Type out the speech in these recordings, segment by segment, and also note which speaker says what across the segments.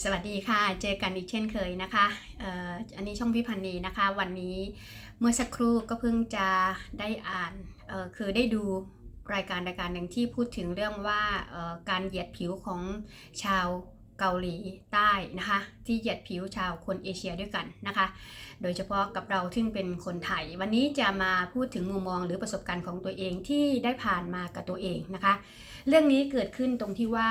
Speaker 1: สวัสดีค่ะ เจอกันอีกเช่นเคยนะคะอออันนี้ช่องพี่พันธ์นีนะคะ วันนี้เมื่อสักครู่ก็เพิ่งจะได้อ่านคือได้ดูรายการรายการหนึ่งที่พูดถึงเรื่องว่าการเหยียดผิวของชาวเกาหลีใต้นะคะ ที่เหยียดผิวชาวคนเอเชียด้วยกันนะคะ โดยเฉพาะกับเราซึ่งเป็นคนไทย วันนี้จะมาพูดถึงมุมมองหรือประสบการณ์ของตัวเองที่ได้ผ่านมากับตัวเองนะคะ เรื่องนี้เกิดขึ้นตรงที่ว่า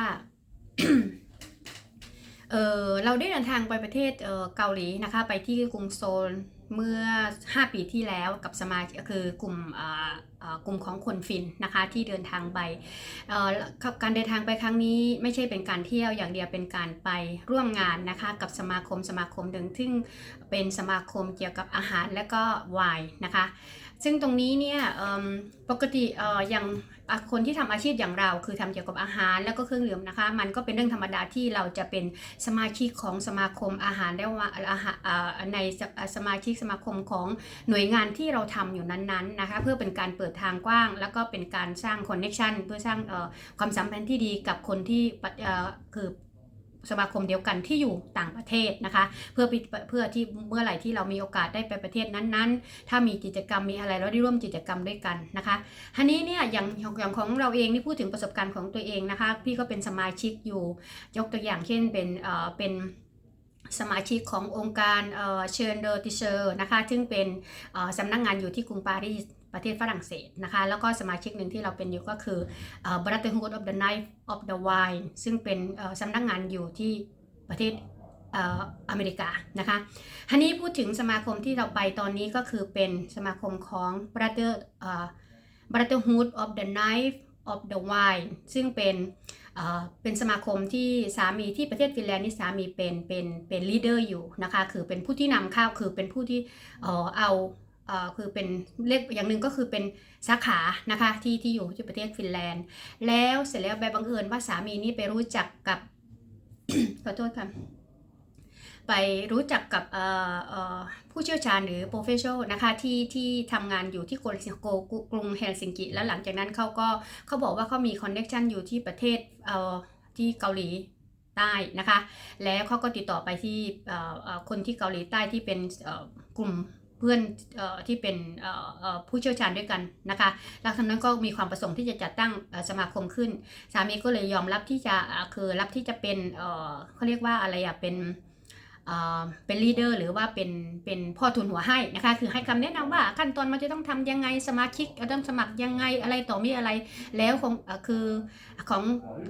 Speaker 1: เออเราได้เดินทางไปประเทศเออเกาหลีนะคะไปที่กรุงโซลเมื่อ 5 ปีที่แล้วกับสมาชิกคือกลุ่มกลุ่มของคนฟินนะคะที่เดินทางไปการเดินทางไปครั้งนี้ไม่ใช่เป็นการเที่ยวอย่างเดียวเป็นการไปร่วมงานนะคะกับสมาคมสมาคมหนึ่งซึ่งเป็นสมาคมเกี่ยวกับอาหารและก็ไวน์นะคะ ซึ่งตรงนี้เนี่ยปกติออย่างคนที่ทำอาชีพอย่างเรา คือทำเกี่ยวกับอาหารแล้วก็เครื่องดื่มนะคะ มันก็เป็นเรื่องธรรมดาที่เราจะเป็นสมาชิกของสมาคมอาหารและว่าอาหารในสมาชิกสมาคมของหน่วยงานที่เราทำอยู่นั้นๆนะคะ เพื่อเป็นการเปิดทางกว้าง แล้วก็เป็นการสร้างคอนเน็ชันเพื่อสร้างความสัมพันธ์ที่ดีกับคนที่คือ สมาคมเดียวกันที่อยู่ต่างประเทศนะคะ เพื่อเพื่อที่เมื่อไหร่ที่เรามีโอกาสได้ไปประเทศนั้นๆ ถ้ามีกิจกรรมมีอะไรเราได้ร่วมกิจกรรมด้วยกันนะคะทีนี้เนี่ยอย่างอย่างของเราเองนี่พูดถึงประสบการณ์ของตัวเองนะคะ พี่ก็เป็นสมาชิกอยู่ ยกตัวอย่างเช่นเป็นเอ่อเป็นสมาชิกขององค์การเชนเดอร์ติเชอร์นะคะ ซึ่งเป็นสำนักงงานอยู่ที่กรุงปารีส ประเทศฝรั่งเศสนะคะ แล้วก็สมาชิกหนึ่งที่เราเป็นอยู่ก็คือ Brotherhood of the Knife of the Wine ซึ่งเป็นสำนักงานอยู่ที่ประเทศเอออเมริกานะคะทีนี้พูดถึงสมาคมที่เราไปตอนนี้ก็คือเป็นสมาคมของ Brother Brotherhood of the Knife of the Wine ซึ่งเป็นเป็นสมาคมที่สามีที่ประเทศฟินแลนด์นี่สามีเป็นเป็นเป็นลีดเดอร์อยู่นะคะ คือเป็นผู้ที่นำข้าวคือเป็นผู้ที่เออเอา คือเป็นเรียกอย่างหนึ่งก็คือเป็นสาขานะคะที่ที่อยู่ที่ประเทศฟินแลนด์ แล้วเสร็จแล้วแบบบังเอิญว่าสามีนี่ไปรู้จักกับขอโทษค่ะไปรู้จักกับผู้เชี่ยวชาญหรือ professional นะคะที่ที่ทำงานอยู่ที่โกลโกกรุงเฮลซิงกิแล้วหลังจากนั้นเขาก็เขาบอกว่าเขามีคอนเน c t ชันอยู่ที่ประเทศเออที่เกาหลีใต้นะคะ แล้วเขาก็ติดต่อไปที่เออคนที่เกาหลีใต้ที่เป็นเออกลุ่ม เพื่อนออที่เป็นผู้เชี่ยวชาญด้วยกันนะคะแล้วทางนั้นก็มีความประสงค์ที่จะจัดตั้งสมาคมขึ้น สามีก็เลยยอมรับที่จะคือรับที่จะเป็นเขาเรียกว่าอะไรอะเป็น เป็นลีดเดอร์หรือว่าเป็นเป็นพ่อทุนหัวให้นะคะคือให้คำแนะนำว่าขั้นตอนมันจะต้องทำยังไงสมาชิกต้องสมัครยังไงอะไรต่อมีอะไร แล้วคงเอ่อคือของ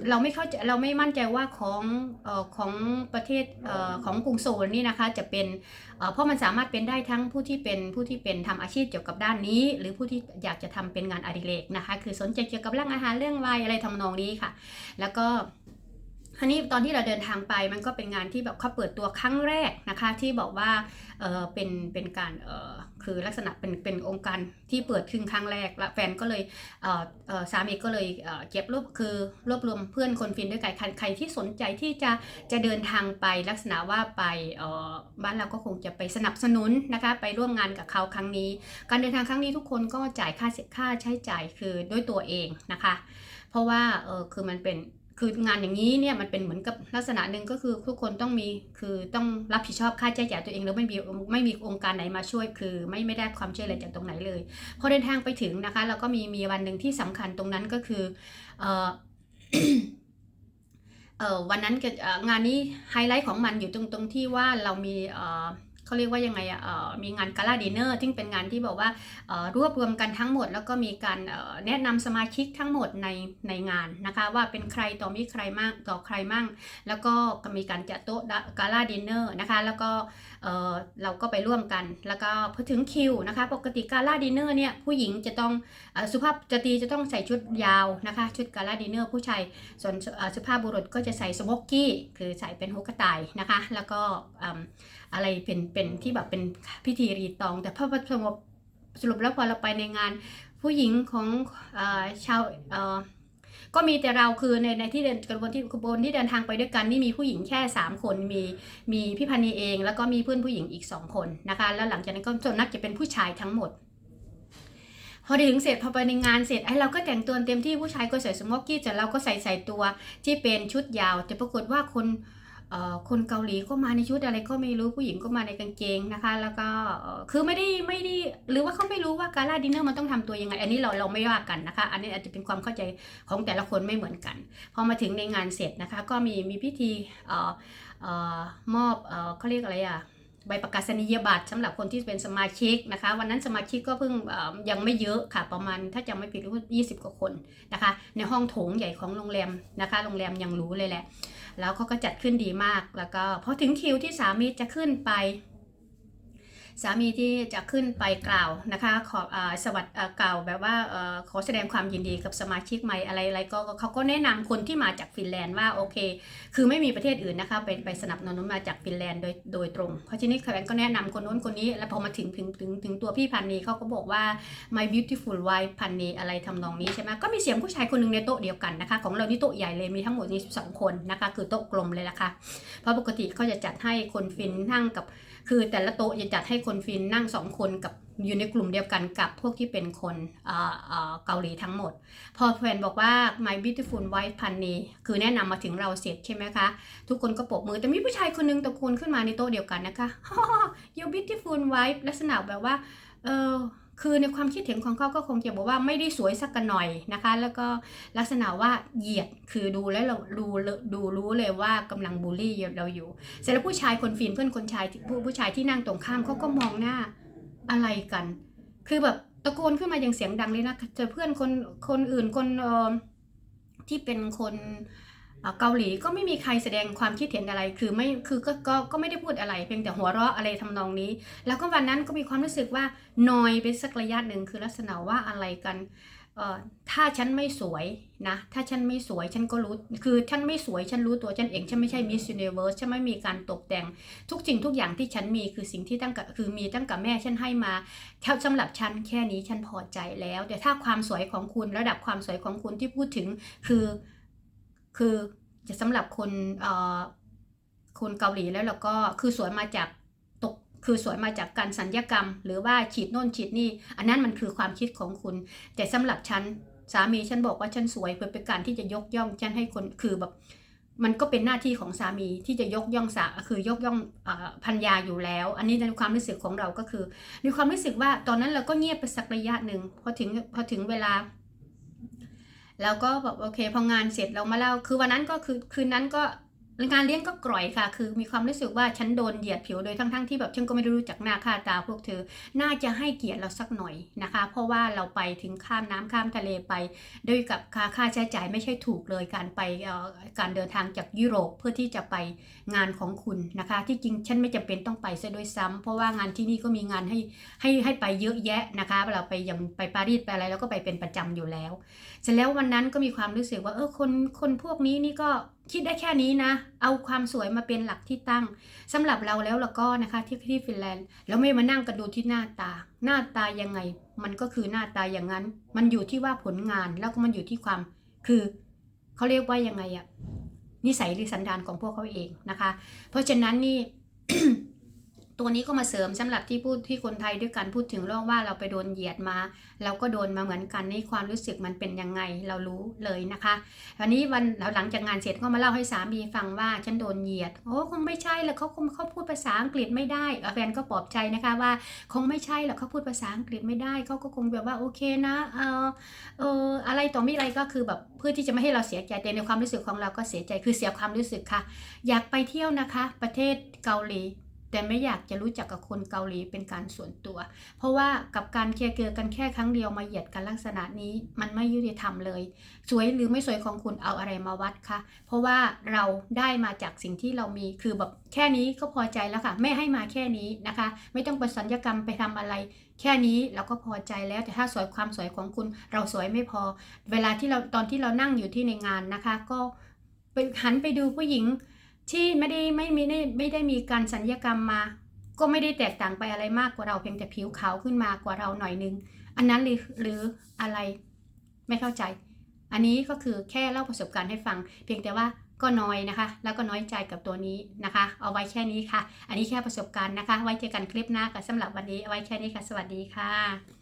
Speaker 1: เราไม่เข้าใจเราไม่มั่นใจว่าของอของประเทศอของกรุงโซลนี่นะคะจะเป็นเพราะมันสามารถเป็นได้ทั้งผู้ที่เป็นผู้ที่เป็นทำอาชีพเกี่ยวกับด้านนี้ หรือผู้ที่อยากจะทำเป็นงานอดิเรกนะคะคือสนใจเกี่ยวกับเรื่องอาหารเรื่องวน์อะไรทำนองนี้ค่ะ แล้วก็ ทีนี้ตอนที่เราเดินทางไปมันก็เป็นงานที่แบบเขาเปิดตัวครั้งแรกนะคะที่บอกว่าเออเป็นเป็นการเออคือลักษณะเป็นเป็นองค์การที่เปิดขึ้นครั้งแรกแล้วแฟนก็เลยเออเออสามีก็เลยเออเก็บรวบคือรวบรวมเพื่อนคนฟินด้วยกันใครใครที่สนใจที่จะจะเดินทางไปลักษณะว่าไปเออบ้านเราก็คงจะไปสนับสนุนนะคะไปร่วมงานกับเขาครั้งนี้ การเดินทางครั้งนี้ทุกคนก็จ่ายค่าเสียค่าใช้จ่ายคือด้วยตัวเองนะคะ เพราะว่าเออคือมันเป็น คืองานอย่างนี้เนี่ยมันเป็นเหมือนกับลักษณะหนึ่งก็คือทุกคนต้องมีคือต้องรับผิดชอบค่าใช้จ่ายตัวเองแล้วไม่มีไม่มีองค์การไหนมาช่วย คือไม่ไม่ได้ความช่วยเหลือจากตรงไหนเลยพอเดินทางไปถึงนะคะเราก็มีมีวันหนึ่งที่สำคัญตรงนั้นก็คือเออเออวันนั้นงานนี้ไฮไลท์ของมันอยู่ตรงตรงที่ว่าเรามีเออ เขาเรียกว่ายังไงอ่อมีงานกาลาดินเนอร์ที่เป็นงานที่บอกว่ารวบรวมกันทั้งหมด แล้วก็มีการแนะนำสมาชิกทั้งหมดในในงานนะคะว่าเป็นใครต่อมีใครมั่งต่อใครมั่ง แล้วก็มีการจัดโต๊ะกาลาดินเนอร์นะคะแล้วก็ เเราก็ไปร่วมกัน แล้วก็พอถึงคิวนะคะ ปกติการลาดินเนอร์เนี่ยผู้หญิงจะต้องอสุภาพสตรีจะต้องใส่ชุดยาวนะคะ ชุดการลาดินเนอร์ผู้ชายส่วนสุภาพบุรุษก็จะใส่สโมกกี้คือใส่เป็นหัวกระต่ายนะคะ แล้วก็อะไรเป็นเป็นที่แบบเป็นพิธีรีตอง แต่พอสรุปสรุปแล้วพอเราไปในงานผู้หญิงของอชาวอ ก็มีแต่เราคือในในที่เดินกระบวนที่กระบวนที่เดินทางไปด้วยกันนี่มีผู้หญิงแค่ 3 คนมีมีพี่พันนีเอง แล้วก็มีเพื่อนผู้หญิงอีก 2 คนนะคะแล้วหลังจากนั้นก็ส่วนนักจะเป็นผู้ชายทั้งหมดพอถึงเสร็จพอไปในงานเสร็จไอ้เราก็แต่งตัวเต็มที่ผู้ชายก็ใส่สมอกกี้แต่เราก็ใส่ใส่ตัวที่เป็นชุดยาว แต่ปรากฏว่าคน คนเกาหลีก็มาในชุดอะไรก็ไม่รู้ผู้หญิงก็มาในกางเกงนะคะ แล้วก็คือไม่ได้ไม่ได้หรือว่าเขาไม่รู้ว่าการ่าดินเนอร์มันต้องทำตัวยังไง อันนี้เราเราไม่ว่ากันนะคะ อันนี้อาจจะเป็นความเข้าใจของแต่ละคนไม่เหมือนกัน พอมาถึงในงานเสร็จนะคะ ก็มีมีพิธีออออมอบเขาเรียกอะไรอะ ใบประกาศนียบัตรสำหรับคนที่เป็นสมาชิกนะคะ วันนั้นสมาชิกก็เพิ่งยังไม่เยอะค่ะ ประมาณถ้าจำไม่ผิดรู้ว่สิบกว่าคนนะคะ ในห้องโถงใหญ่ของโรงแรมนะคะ โรงแรมยังรู้เลยแหละ แล้วเขาก็จัดขึ้นดีมากแล้วก็พอถึงคิวที่สามีจะขึ้นไป สามีที่จะขึ้นไปกล่าวนะคะขออสวัสดีกล่าวแบบว่าอขอแสดงความยินดีกับสมาชิกใหม่อะไรอะไรก็เขาก็แนะนำคนที่มาจากฟินแลนด์ว่าโอเค คือไม่มีประเทศอื่นนะคะไปไปสนับสนุนมาจากฟินแลนด์โดยโดยตรง เพราะฉะนั้แฟนก็แนะนำคนโน้นคนนี้ แล้วพอมาถึงถึงถึงถึงตัวพี่พันนีเขาก็บอกว่า my beautiful wife พันนีอะไรทำนองนี้ใช่ไหมก็มีเสียงผู้ชายคนหนึ่งในโต๊ะเดียวกันนะคะของเรานี่โต๊ะใหญ่เลยมีทั้งหมดนี่สองคนนะคะคือโต๊ะกลมเลยละค่ะเพราะปกติเขาจะจัดให้คนฟินนั่งกับ คือแต่ละโต๊ะจะจัดให้คนฟินนั่งสองคนกับอยู่ในกลุ่มเดียวกันกับพวกที่เป็นคนเกาหลีทั้งหมด พอแฟนบอกว่า my beautiful wife พันนีคือแนะนำมาถึงเราเสร็จใช่ไหมคะ ทุกคนก็ปรบมือ แต่มีผู้ชายคนหนึงตะโกนขึ้นมาในโต๊ะเดียวกันนะคะ your beautiful wife ลักษณะแบบว่าเออ คือในความคิดเห็นของเขาก็คงจะบอกว่าไม่ได้สวยสักกันหน่อยนะคะ แล้วก็ลักษณะว่าเหยียดคือดูแล้วเราดูดูรู้เลยว่ากำลังบูลลี่เราอยู่ เสร็จแล้วผู้ชายคนฟินเพื่อนคนชายผู้ผู้ชายที่นั่งตรงข้ามเขาก็มองหน้าอะไรกัน คือแบบตะโกนขึ้นมาอย่างเสียงดังเลยนะเจอเพื่อนคนคนอื่นคนที่เป็นคน เกาหลีก็ไม่มีใครแสดงความคิดเห็นอะไร คือไม่ คือก็ก็ก็ไม่ได้พูดอะไร เพียงแต่หัวเราะอะไรทำนองนี้ แล้วก็วันนั้นก็มีความรู้สึกว่านอยไปสักระยะหนึ่งคือลักษณะว่าอะไรกันเอ่อถ้าฉันไม่สวยนะ ถ้าฉันไม่สวยฉันก็รู้ คือฉันไม่สวยฉันรู้ตัวฉันเอง ฉันไม่ใช่ Miss Universe ฉันไม่มีการตกแต่ง ทุกสิ่งทุกอย่างที่ฉันมีคือสิ่งที่ตั้งกับคือมีตั้งกับแม่ฉันให้มาเท่าสำหรับฉันแค่นี้ฉันพอใจแล้ว แต่ถ้าความสวยของคุณระดับความสวยของคุณที่พูดถึงคือ คือจะสำหรับคนเอ่อคนเกาหลีแล้วเราก็คือสวยมาจากตกคือสวยมาจากการสัญญกรรม หรือว่าฉีดโน่นฉีดนี่ อันนั้นมันคือความคิดของคุณ แต่สำหรับฉันสามีฉันบอกว่าฉันสวยเพื่อเป็นการที่จะยกย่องฉันให้คนคือแบบมันก็เป็นหน้าที่ของสามีที่จะยกย่องสาคือยกย่องอพันยาอยู่แล้ว อันนี้ในความรู้สึกของเราก็คือ ในความรู้สึกว่าตอนนั้นเราก็เงียบไปสักระยะหนึ่งพอถึงพอถึงเวลา แล้วก็แบบโอเคพองานเสร็จเรามาเล่า คือวันนั้นก็คือคืนนั้นก็ งานเลี้ยงก็กร่อยค่ะ คือมีความรู้สึกว่าฉันโดนเหยียดผิวโดยทั้งๆที่แบบฉันก็ไม่ได้รู้จักหน้าค่าตาพวกเธอ น่าจะให้เกียรติเราสักหน่อยนะคะ เพราะว่าเราไปถึงข้ามน้ำข้ามทะเลไปด้วยกับค่าค่าใช้จ่ายไม่ใช่ถูกเลยการไปการเดินทางจากยุโรปเพื่อที่จะไปงานของคุณนะคะ ที่จริงฉันไม่จำเป็นต้องไปซะด้วยซ้ำเพราะว่างานที่นี่ก็มีงานให้ให้ให้ไปเยอะแยะนะคะเราไปอย่างไปปารีสไปอะไรแล้วก็ไปเป็นประจำอยู่แล้ว เสร็จแล้ววันนั้นก็มีความรู้สึกว่าเออคนคนพวกนี้นี่ก็ คิดได้แค่นี้นะ เอาความสวยมาเป็นหลักที่ตั้งสำหรับเราแล้วแล้วก็นะคะที่ที่ฟินแลนด์แล้วไม่มานั่งกันดูที่หน้าตา หน้าตายังไง มันก็คือหน้าตาอย่างนั้น มันอยู่ที่ว่าผลงานแล้วก็มันอยู่ที่ความคือเขาเรียกว่ายังไงอะนิสัยหรือสันดานของพวกเขาเองนะคะ เพราะฉะนั้นนี่ ตัวนี้ก็มาเสริมสำหรับที่พูดที่คนไทยด้วยกันพูดถึงเรื่องว่าเราไปโดนเหยียดมา เราก็โดนมาเหมือนกันในความรู้สึกมันเป็นยังไงเรารู้เลยนะคะวันนี้วันหลังจากงานเสร็จก็มาเล่าให้สามีฟังว่าฉันโดนเหยียดโอ้คงไม่ใช่หรอกเขาคงเขาพูดภาษาอังกฤษไม่ได้อ่อแฟนก็ปลอบใจนะคะว่าคงไม่ใช่หรอกเขาพูดภาษาอังกฤษไม่ได้เขาก็คงแบบว่าโอเคนะเออเอออะไรต่อมีอะไรก็คือแบบเพื่อที่จะไม่ให้เราเสียใจแต่ในความรู้สึกของเราก็เสียใจคือเสียความรู้สึกค่ะ อยากไปเที่ยวนะคะ ประเทศเกาหลี แต่ไม่อยากจะรู้จักกับคนเกาหลีเป็นการส่วนตัว เพราะว่ากับการเคลียร์เกลือกันแค่ครั้งเดียวมาเหยียดกันลักษณะนี้มันไม่ยุติธรรมเลย สวยหรือไม่สวยของคุณเอาอะไรมาวัดคะเพราะว่าเราได้มาจากสิ่งที่เรามีคือแบบแค่นี้ก็พอใจแล้วค่ะไม่ให้มาแค่นี้นะคะ ไม่ต้องไปสัญญกรรมไปทำอะไร แค่นี้เราก็พอใจแล้วแต่ถ้าสวยความสวยของคุณเราสวยไม่พอ เวลาที่เราตอนที่เรานั่งอยู่ที่ในงานนะคะ ก็ไปหันไปดูผู้หญิง ที่ไม่ได้ไม่มีไม่ไม่ได้มีการสัญญกรรมมา ก็ไม่ได้แตกต่างไปอะไรมากกว่าเราเพียงแต่ผิวขาวขึ้นมากว่าเราหน่อยนึง อันนั้นหรือหรืออะไรไม่เข้าใจ อันนี้ก็คือแค่เล่าประสบการณ์ให้ฟัง เพียงแต่ว่าก็น้อยนะคะ แล้วก็น้อยใจกับตัวนี้นะคะ เอาไว้แค่นี้ค่ะ อันนี้แค่ประสบการณ์นะคะ ไว้เจอกันคลิปหน้ากับสำหรับวันนี้เอาไว้แค่นี้ค่ะ สวัสดีค่ะ